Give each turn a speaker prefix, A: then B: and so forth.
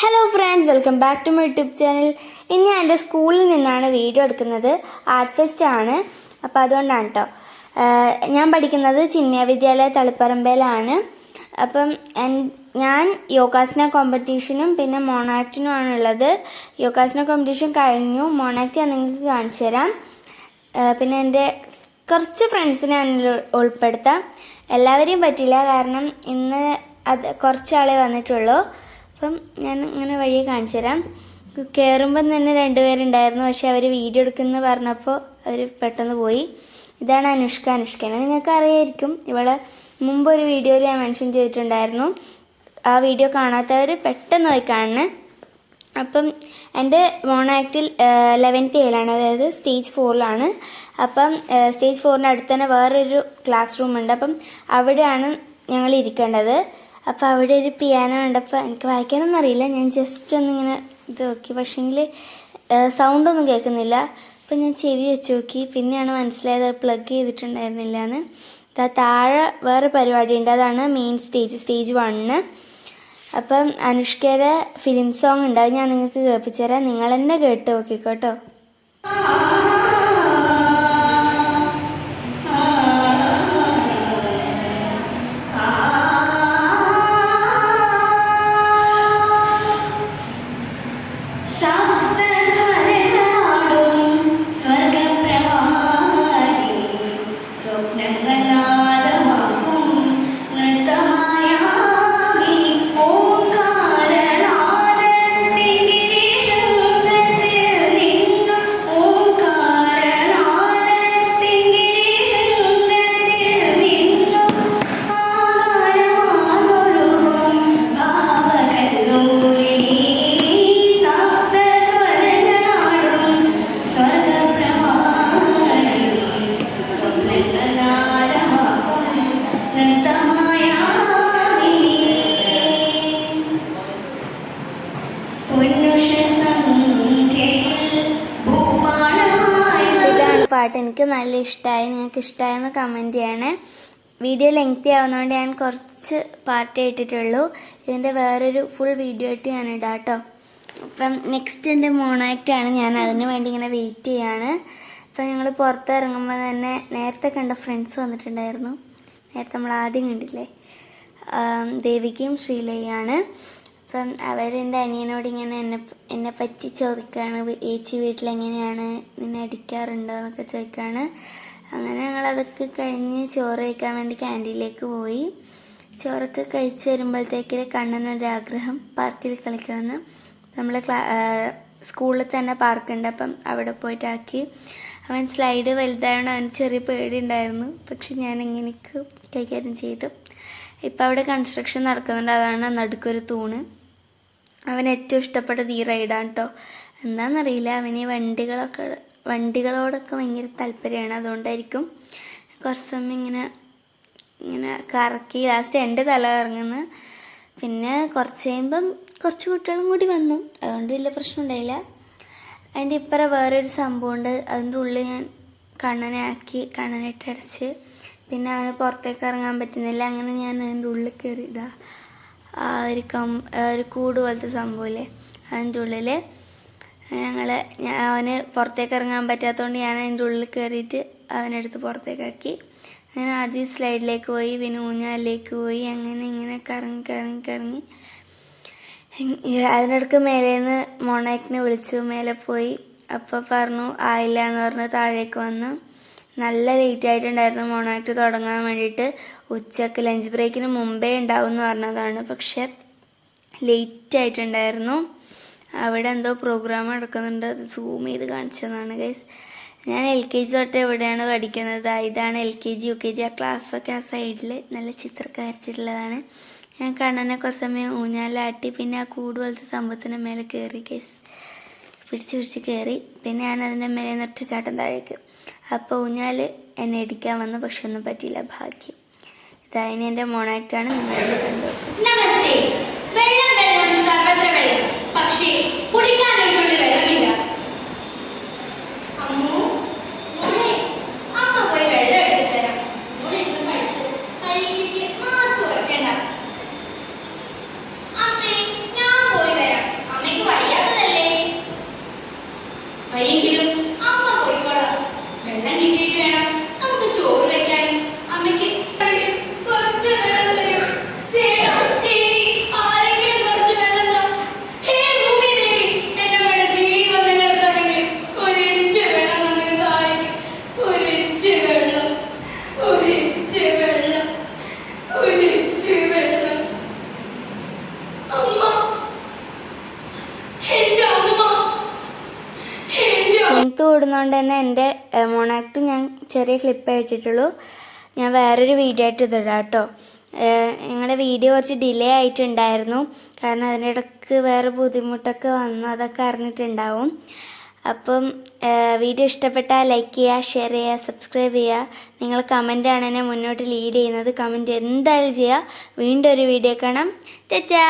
A: Hello friends welcome back to my YouTube channel ഇന്ന് ഞാൻ എന്റെ സ്കൂളിൽ നിന്നാണ് വീഡിയോ എടുക്കുന്നത്. ആർട്ട് ഫെസ്റ്റ് ആണ്. അപ്പോൾ അതുകൊണ്ടാണ് കേട്ടോ ഞാൻ പഠിക്കുന്നത് ചിന്മയ വിദ്യാലയ തളിപ്പറമ്പയിലാണ് അപ്പം ഞാൻ യോഗാസന കോമ്പറ്റീഷനും പിന്നെ മോണാക്റ്റിനുമാണ് ഉള്ളത്. യോഗാസന കോമ്പറ്റീഷൻ കഴിഞ്ഞു. മോണാക്റ്റ് ഞാൻ നിങ്ങൾക്ക് കാണിച്ചു തരാം. പിന്നെ എന്റെ കുറച്ച് ഫ്രണ്ട്സിനെ ഇതിൽ ഉൾപ്പെടുത്താം. എല്ലാവരെയും പറ്റില്ല കാരണം ഇന്ന് അത് കുറച്ചാളെ വന്നിട്ടുള്ളൂ. അപ്പം ഞാൻ ഇങ്ങനെ വഴിയെ കാണിച്ചു തരാം. കയറുമ്പം തന്നെ രണ്ടുപേരുണ്ടായിരുന്നു പക്ഷേ അവർ വീഡിയോ എടുക്കുന്ന പറഞ്ഞപ്പോൾ അവർ പെട്ടെന്ന് പോയി. ഇതാണ് അനുഷ്ക. അനുഷ്കനെ നിങ്ങൾക്ക് അറിയായിരിക്കും. ഇവളെ മുമ്പ് ഒരു വീഡിയോയിൽ ഞാൻ മെൻഷൻ ചെയ്തിട്ടുണ്ടായിരുന്നു. ആ വീഡിയോ കാണാത്തവർ പെട്ടെന്ന് പോയി കാണണേ. അപ്പം എന്റെ മോണാക്റ്റിൽ ലെവൻത്ത് എയിലാണ് അതായത് സ്റ്റേജ് ഫോറിലാണ് അപ്പം സ്റ്റേജ് ഫോറിന്റെ അടുത്ത് തന്നെ വേറൊരു ക്ലാസ് റൂം ഉണ്ട്. അപ്പം അവിടെയാണ് ഞങ്ങൾ ഇരിക്കേണ്ടത്. അപ്പോൾ അവിടെ ഒരു പിയാനോ ഉണ്ട് ഉണ്ടപ്പോൾ എനിക്ക് വായിക്കാനൊന്നും അറിയില്ല. ഞാൻ ജസ്റ്റ് ഒന്നിങ്ങനെ ഇത് നോക്കി. പക്ഷേങ്കിൽ സൗണ്ടൊന്നും കേൾക്കുന്നില്ല. അപ്പം ഞാൻ ചെവി വെച്ച് നോക്കി. പിന്നെയാണ് മനസ്സിലായത് പ്ലഗ് ചെയ്തിട്ടുണ്ടായിരുന്നില്ല എന്ന് ദാ താഴെ വേറെ പരിപാടി ഉണ്ട് അതാണ് മെയിൻ സ്റ്റേജ് സ്റ്റേജ് വണ്ണ് അപ്പം അനുഷ്കയുടെ ഫിലിം സോങ് ഉണ്ട്. അത് ഞാൻ നിങ്ങൾക്ക് കേൾപ്പിച്ചു തരാം നിങ്ങൾ തന്നെ കേട്ട് നോക്കിക്കോട്ടോ പാട്ട് എനിക്ക് നല്ല ഇഷ്ടമായി നിങ്ങൾക്ക് ഇഷ്ടമായെന്ന് കമന്റ് ചെയ്യണേ. വീഡിയോ ലെങ്തി ആവുന്നതുകൊണ്ട് ഞാൻ കുറച്ച് പാർട്ട് ഇട്ടിട്ടുള്ളൂ ഇതിന്റെ വേറൊരു ഫുൾ വീഡിയോ ആയിട്ട് ഞാൻ ഇടാം കേട്ടോ. അപ്പം നെക്സ്റ്റ് എന്റെ മോണാക്റ്റാണ് ഞാൻ അതിന് വേണ്ടി ഇങ്ങനെ വെയിറ്റ് ചെയ്യാണ്. അപ്പം ഞങ്ങൾ പുറത്തിറങ്ങുമ്പോൾ തന്നെ നേരത്തെ കണ്ട ഫ്രണ്ട്സ് വന്നിട്ടുണ്ടായിരുന്നു. നേരത്തെ നമ്മൾ ആദ്യം കണ്ടില്ലേ? ദേവികയും ശ്രീലയാണ് അപ്പം അവരെന്റെ അനിയനോട് ഇങ്ങനെ എന്നെ എന്നെ പറ്റി ചോദിക്കുകയാണ് "വി- ഏച്ചി വീട്ടിലെങ്ങനെയാണ് നിന്നെ അടിക്കാറുണ്ടോ എന്നൊക്കെ ചോദിക്കുകയാണ് അങ്ങനെ ഞങ്ങളതൊക്കെ കഴിഞ്ഞ് ചോറ് കഴിക്കാൻ വേണ്ടി ക്യാന്റീനിലേക്ക് പോയി. ചോറൊക്കെ കഴിച്ച് വരുമ്പോഴത്തേക്ക് കണ്ണനൊരാഗ്രഹം പാർക്കിൽ കളിക്കണമെന്ന് നമ്മൾ സ്കൂളിൽ തന്നെ പാർക്കുണ്ട്. അപ്പം അവിടെ പോയിട്ടാക്കി. അവൻ സ്ലൈഡ് വലുതായതുകൊണ്ട് അവന് ചെറിയ പേടി ഉണ്ടായിരുന്നു പക്ഷെ ഞാൻ എങ്ങനെയൊക്കെ കൈകാര്യം ചെയ്തു. ഇപ്പം അവിടെ കൺസ്ട്രക്ഷൻ നടക്കുന്നുണ്ട്. അതാണ് നടുക്കൊരു തൂണ്. അവൻ ഏറ്റവും ഇഷ്ടപ്പെട്ടത് ഈ റൈഡാണ് കേട്ടോ എന്താണെന്നറിയില്ല അവന് വണ്ടികളൊക്കെ വണ്ടികളോടൊക്കെ ഭയങ്കര താല്പര്യമാണ്. അതുകൊണ്ടായിരിക്കും കുറച്ച് സമയം ഇങ്ങനെ ഇങ്ങനെ കറക്കി ലാസ്റ്റ് എന്റെ തല ഇറങ്ങുന്ന പിന്നെ കുറച്ച് കഴിയുമ്പം കുറച്ച് കുട്ടികളും കൂടി വന്നു. അതുകൊണ്ട് വലിയ പ്രശ്നം ഉണ്ടായില്ല. അതിന്റെ ഇപ്പറ വേറൊരു സംഭവമുണ്ട് അതിന്റെ ഉള്ളിൽ ഞാൻ കണ്ണനെ ആക്കി കണ്ണനെ ഇട്ടടച്ച് പിന്നെ അവന് പുറത്തേക്ക് ഇറങ്ങാൻ പറ്റുന്നില്ല. അങ്ങനെ ഞാൻ അതിന്റെ ഉള്ളിൽ കയറി ഇതാ ആ ഒരു കം ഒരു കൂട് പോലത്തെ സംഭവമില്ലേ? അതിന്റെ ഉള്ളിൽ ഞങ്ങൾ അവന് പുറത്തേക്ക് ഇറങ്ങാൻ പറ്റാത്തതുകൊണ്ട് ഞാൻ അതിന്റെ ഉള്ളിൽ കയറിയിട്ട് അവനെടുത്ത് പുറത്തേക്കാക്കി. ഞാൻ ആദ്യം സ്ലൈഡിലേക്ക് പോയി പിന്നെ ഊഞ്ഞാലിലേക്ക് പോയി അങ്ങനെ ഇങ്ങനെ കറങ്ങി കറങ്ങി കറങ്ങി. അതിനിടക്ക് മേലേന്ന് മോണാക്കിനെ വിളിച്ചു മേലെ പോയി. അപ്പോൾ പറഞ്ഞു ആയില്ല എന്ന് പറഞ്ഞ് താഴേക്ക് വന്നു നല്ല ലേറ്റ് ആയിട്ടുണ്ടായിരുന്നു മോണാക്ട് തുടങ്ങാൻ വേണ്ടിയിട്ട്. ഉച്ചയ്ക്ക് ലഞ്ച് ബ്രേക്കിന് മുമ്പേ ഉണ്ടാവും എന്ന് പറഞ്ഞതാണ്. പക്ഷെ ലേറ്റ് ആയിട്ടുണ്ടായിരുന്നു. അവിടെ എന്തോ പ്രോഗ്രാം നടക്കുന്നുണ്ട്. അത് സൂം ചെയ്ത് കാണിച്ചതാണ് ഗൈസ് ഞാൻ എൽ കെ ജി തൊട്ട് എവിടെയാണ് പഠിക്കുന്നത്? ഇതാണ് L K G U K G ആ ക്ലാസ്സൊക്കെ ആ സൈഡിൽ നല്ല ചിത്രമൊക്കെ വരച്ചിട്ടുള്ളതാണ് ഞാൻ കണ്ണനെ കുറച്ച് സമയം ഊഞ്ഞാലാട്ടി പിന്നെ ആ കൂട് പോലത്തെ സംഭവത്തിന്റെ മേലെ കയറി കേസ് പിടിച്ച് പിടിച്ച് കയറി പിന്നെ ഞാൻ അതിന്റെ മേലെ നിന്ന് ഒറ്റച്ചാട്ടം താഴേക്ക് അപ്പൊ ഊഞ്ഞാൽ എന്നെ ഇടിക്കാൻ വന്ന പക്ഷെ ഒന്നും പറ്റിയില്ല ഭാഗ്യം. ഇതായി എന്റെ മോണായിട്ടാണ് നിങ്ങൾ കണ്ടു
B: വെള്ളം വെള്ളം സർവത്ര വെള്ളം. വെള്ളമില്ല. വേണ്ടിയിട്ട് നമുക്ക് ചോറ്
A: വയ്ക്കാൻ കൂടുന്നതുകൊണ്ട് തന്നെ എന്റെ മോണാക്ട് ഞാൻ ചെറിയ ക്ലിപ്പ് ആയിട്ടിട്ടുള്ളൂ ഞാൻ വേറൊരു വീഡിയോ ആയിട്ട് ഇതിടാം കേട്ടോ. ഞങ്ങളുടെ വീഡിയോ കുറച്ച് ഡിലേ ആയിട്ടുണ്ടായിരുന്നു. കാരണം അതിനിടക്ക് വേറെ ബുദ്ധിമുട്ടൊക്കെ വന്നു അതൊക്കെ അറിഞ്ഞിട്ടുണ്ടാവും. അപ്പം വീഡിയോ ഇഷ്ടപ്പെട്ടാൽ ലൈക്ക് ചെയ്യുക ഷെയർ ചെയ്യുക സബ്സ്ക്രൈബ് ചെയ്യുക. നിങ്ങൾ കമന്റാണ് എന്നെ മുന്നോട്ട് ലീഡ് ചെയ്യുന്നത്. കമന്റ് എന്തായാലും ചെയ്യുക. വീണ്ടും ഒരു വീഡിയോ കാണാം. ചച്ചാ